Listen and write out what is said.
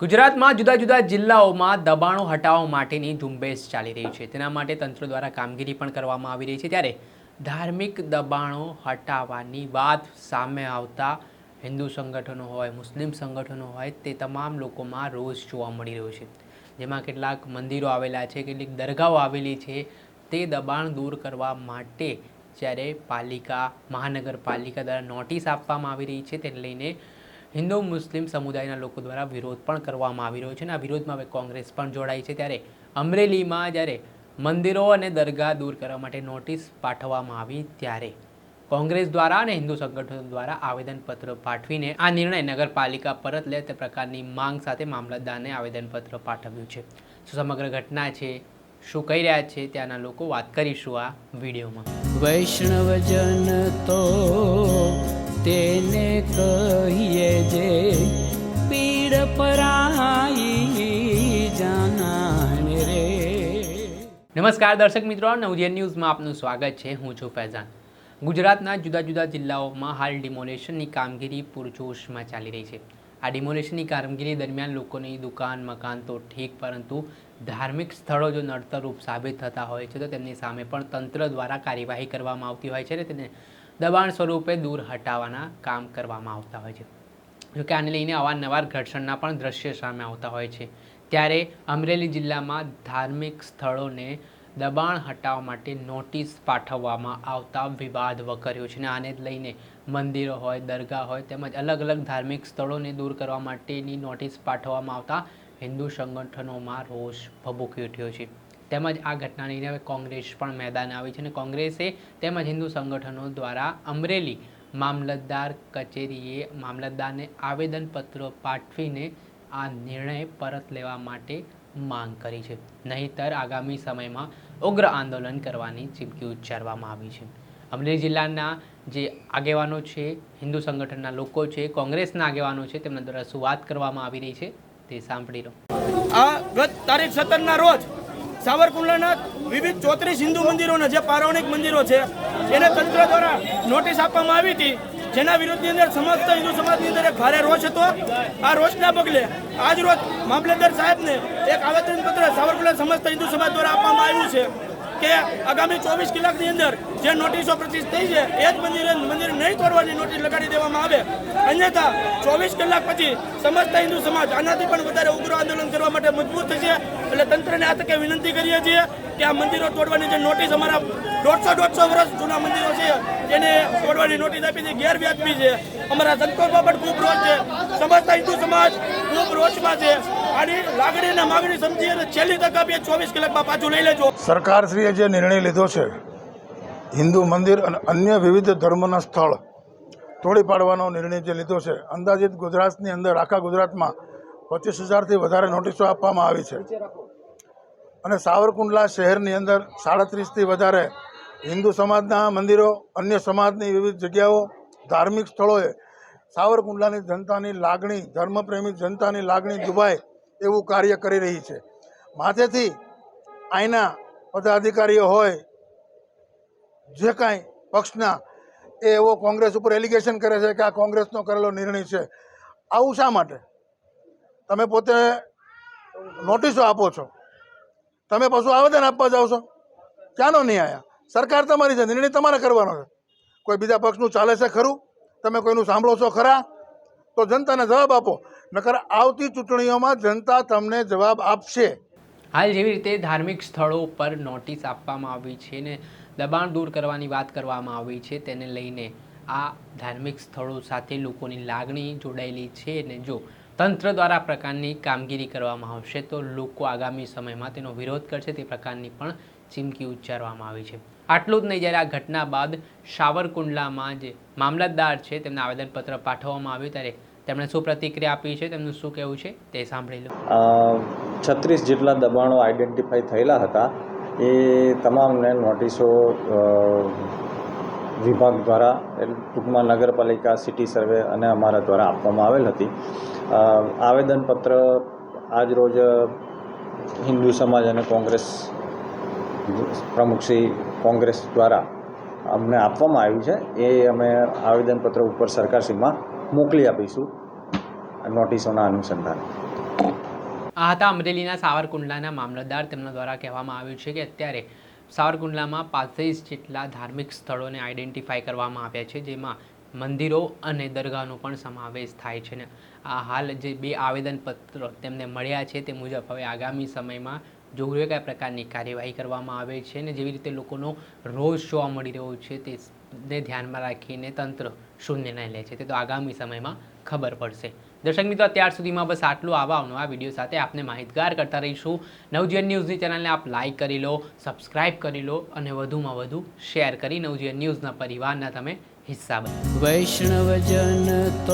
ગુજરાતમાં જુદા જુદા જિલ્લાઓમાં દબાણો હટાવવા માટેની ઝુંબેશ ચાલી રહી છે. તેના માટે તંત્ર દ્વારા કામગીરી પણ કરવામાં આવી રહી છે. ત્યારે ધાર્મિક દબાણો હટાવવાની વાત સામે આવતા હિન્દુ સંગઠનો હોય, મુસ્લિમ સંગઠનો હોય, તે તમામ લોકોમાં રોષ જોવા મળી રહ્યો છે. જેમાં કેટલાક મંદિરો આવેલા છે, કેટલીક દરગાહો આવેલી છે. તે દબાણ દૂર કરવા માટે જ્યારે પાલિકા, મહાનગરપાલિકા દ્વારા નોટિસ આપવામાં આવી રહી છે. તેને લઈને હિન્દુ મુસ્લિમ સમુદાયના લોકો દ્વારા વિરોધ પણ કરવામાં આવી રહ્યો છે અને આ વિરોધમાં હવે કોંગ્રેસ પણ જોડાઈ છે. ત્યારે અમરેલીમાં જ્યારે મંદિરો અને દરગાહ દૂર કરવા માટે નોટિસ પાઠવવામાં આવી ત્યારે કોંગ્રેસ દ્વારા અને હિન્દુ સંગઠનો દ્વારા આવેદનપત્ર પાઠવીને આ નિર્ણય નગરપાલિકા પરત લે તે પ્રકારની માંગ સાથે મામલતદારને આવેદનપત્ર પાઠવ્યું છે. શું સમગ્ર ઘટના છે? શું કહી રહ્યા છે? ત્યાંના લોકો વાત કરીશું આ વિડીયોમાં. વૈષ્ણવજન તો તેને નમસ્કાર દર્શક મિત્રો નવજીએન ન્યૂઝમાં આપનું સ્વાગત છે. હું છું ફૈઝાન. ગુજરાતના જુદા જુદા જિલ્લાઓમાં હાલ ડિમોલેશનની કામગીરી પૂરજોશમાં ચાલી રહી છે. આ ડિમોલેશનની કામગીરી દરમિયાન લોકોની દુકાન, મકાન તો ઠીક, પરંતુ ધાર્મિક સ્થળો જો નડતરરૂપ સાબિત થતા હોય છે, તો તેમની સામે પણ તંત્ર દ્વારા કાર્યવાહી કરવામાં આવતી હોય છે અને તેને દબાણ સ્વરૂપે દૂર હટાવવાના કામ કરવામાં આવતા હોય છે. જોકે આને લઈને અવારનવાર ઘર્ષણના પણ દ્રશ્ય સામે આવતા હોય છે. ત્યારે અમરેલી જિલ્લામાં ધાર્મિક સ્થળોને દબાણ હટાવવા માટે નોટિસ પાઠવવામાં આવતા વિવાદ વકર્યો છે. અને આને લઈને મંદિરો હોય, દરગાહ હોય તેમજ અલગ અલગ ધાર્મિક સ્થળોને દૂર કરવા માટેની નોટિસ પાઠવવામાં આવતા હિન્દુ સંગઠનોમાં રોષ ભભૂકી ઉઠ્યો છે. તેમજ આ ઘટનાને લઈને કોંગ્રેસ પણ મેદાને આવી છે અને કોંગ્રેસે તેમજ હિન્દુ સંગઠનો દ્વારા અમરેલી મામલતદાર કચેરીએ મામલતદારને આવેદનપત્ર પાઠવીને આ નિર્ણય પરત લેવા માટે માંગ કરી છે. નહીંતર આગામી સમયમાં ઉગ્ર આંદોલન કરવાની ચીમકી ઉચ્ચારવામાં આવી છે. અમરેલી જિલ્લાના જે આગેવાનો છે, હિન્દુ સંગઠનના લોકો છે, કોંગ્રેસના આગેવાનો છે, તેમના દ્વારા શું વાત કરવામાં આવી રહી છે. તે સાંભળી લો. આ ગત તારીખ સત્તરના રોજ સાવરકુંડલાના વિવિધ ચોત્રીસ હિન્દુ મંદિરોના જે પૌરાણિક મંદિરો છે, એને તંત્ર દ્વારા નોટિસ આપવામાં આવી હતી જેના વિરોધની અંદર સમસ્ત હિન્દુ સમાજની અંદર એક ભારે રોષ હતો. આ રોષના પગલે આજ રોજ મામલતદાર સાહેબને એક આવેદનપત્ર સાવરકુંડલા સમસ્ત હિન્દુ સમાજ દ્વારા આપવામાં આવ્યું છે. કે આગામી ચોવીસ કલાકની અંદર જે નોટિસો પ્રતિષ્ઠ થઈ છે, એ જ મંદિરે મંદિર નહીં તોડવાની નોટિસ લગાડી દેવામાં આવે. અન્યથા, ચોવીસ કલાક પછી સમસ્ત હિન્દુ સમાજ આનાથી પણ વધારે ઉગ્ર આંદોલન કરવા માટે મજબૂત થશે. એટલે તંત્રને આ તકે વિનંતી કરીએ છીએ કે આ મંદિરો તોડવાની જે નોટિસ અમારા દોઢસો દોઢસો વર્ષ જૂના મંદિરો છે તેને તોડવાની નોટિસ આપી છે ગેરવ્યાજબી છે. અમારા સંતોષમાં પણ ખૂબ રોષ છે. સમસ્ત હિન્દુ સમાજ ખૂબ રોષમાં છે. આની લાગણી માગણી સમજી અને છેલ્લી તક આપીએ ચોવીસ કલાકમાં પાછું લઈ લેજો. સરકારશ્રીએ જે નિર્ણય લીધો છે, હિન્દુ મંદિર અને અન્ય વિવિધ ધર્મના સ્થળ તોડી પાડવાનો નિર્ણય જે લીધો છે, અંદાજિત ગુજરાતની અંદર, આખા ગુજરાતમાં પચીસ હજારથી વધારે નોટિસો આપવામાં આવી છે. અને સાવરકુંડલા શહેરની અંદર સાડત્રીસથી વધારે હિન્દુ સમાજના મંદિરો, અન્ય સમાજની વિવિધ જગ્યાઓ, ધાર્મિક સ્થળોએ સાવરકુંડલાની જનતાની લાગણી, ધર્મપ્રેમી જનતાની લાગણી દુભાય એવું કાર્ય કરી રહી છે. માથેથી અહીંના પદાધિકારીઓ હોય, જે કાંઈ પક્ષના, એ એવો કોંગ્રેસ ઉપર એલિગેશન કરે છે કે આ કોંગ્રેસનો કરેલો નિર્ણય છે. આવું શા માટે? તમે પોતે નોટિસો આપો છો. તમે પાછું આવેદન આપવા જાઓ છો. ક્યાંનો નહીં આયા સરકાર તમારી છે, નિર્ણય તમારે કરવાનો છે. કોઈ બીજા પક્ષનું ચાલે છે ખરું? તમે કોઈનું સાંભળો છો ખરા? તો જનતાને જવાબ આપો. નકર આવતી ચૂંટણીઓમાં જનતા તમને જવાબ આપશે. હાલ જેવી રીતે ધાર્મિક સ્થળો પર નોટિસ આપવામાં આવી છે ને દબાણ દૂર કરવાની વાત કરવામાં આવી છે, તેને લઈને આ ધાર્મિક સ્થળો સાથે લોકોની લાગણી જોડાયેલી છે ને જો તંત્ર દ્વારા પ્રકારની કામગીરી કરવામાં આવશે તો લોકો આગામી સમયમાં તેનો વિરોધ કરશે તે પ્રકારની પણ ચીમકી ઉચ્ચારવામાં આવી છે. આટલું જ નહીં, જ્યારે આ ઘટના બાદ સાવરકુંડલામાં જે મામલતદાર છે, તેમને આવેદનપત્ર પાઠવવામાં આવ્યું, ત્યારે તેમણે શું પ્રતિક્રિયા આપી છે? તેમનું શું કહેવું છે? તે સાંભળી લો. છત્રીસ જેટલા દબાણો આઈડેન્ટિફાઈ થયેલા હતા. એ તમામને નોટિસો વિભાગ દ્વારા ટૂંકમાં નગરપાલિકા, સિટી સર્વે અને અમારા દ્વારા આપવામાં આવેલ હતી. આવેદનપત્ર આવેદનપત્ર આજરોજ હિન્દુ સમાજ અને કોંગ્રેસ પ્રમુખશ્રી કોંગ્રેસ દ્વારા અમને આપવામાં આવ્યું છે. એ અમે આવેદનપત્ર ઉપર સરકારશ્રીમાં મોકલી આપીશું. નોટિસોના અનુસંધાને. આ હતા અમરેલીના સાવરકુંડલાના મામલતદાર. તેમના દ્વારા કહેવામાં આવ્યું છે કે અત્યારે સાવરકુંડલામાં પાંત્રીસ જેટલા ધાર્મિક સ્થળોને આઈડેન્ટિફાઈ કરવામાં આવ્યા છે, જેમાં મંદિરો અને દરગાહનો પણ સમાવેશ થાય છે ને. આ હાલ જે બે આવેદનપત્રો તેમને મળ્યા છે તે મુજબ હવે આગામી સમયમાં જોવું કયા પ્રકારની કાર્યવાહી કરવામાં આવે છે ને, જેવી રીતે લોકોનો રોષ જોવા મળી રહ્યો છે, તે ને ધ્યાનમાં રાખીને તંત્ર શું નિર્ણય લે છે. તે તો આગામી સમયમાં ખબર પડશે. દર્શક મિત્રો, અત્યાર સુધીમાં બસ આટલું આવા આ વીડિયો સાથે આપને માહિતગાર કરતા રહીશું. નવજીવન ન્યૂઝની ચેનલને આપ લાઇક કરી લો સબસ્ક્રાઇબ કરી લો અને વધુમાં વધુ શેર કરી નવજીવન ન્યૂઝના પરિવારના તમે હિસ્સા બનો. વૈષ્ણવજન તો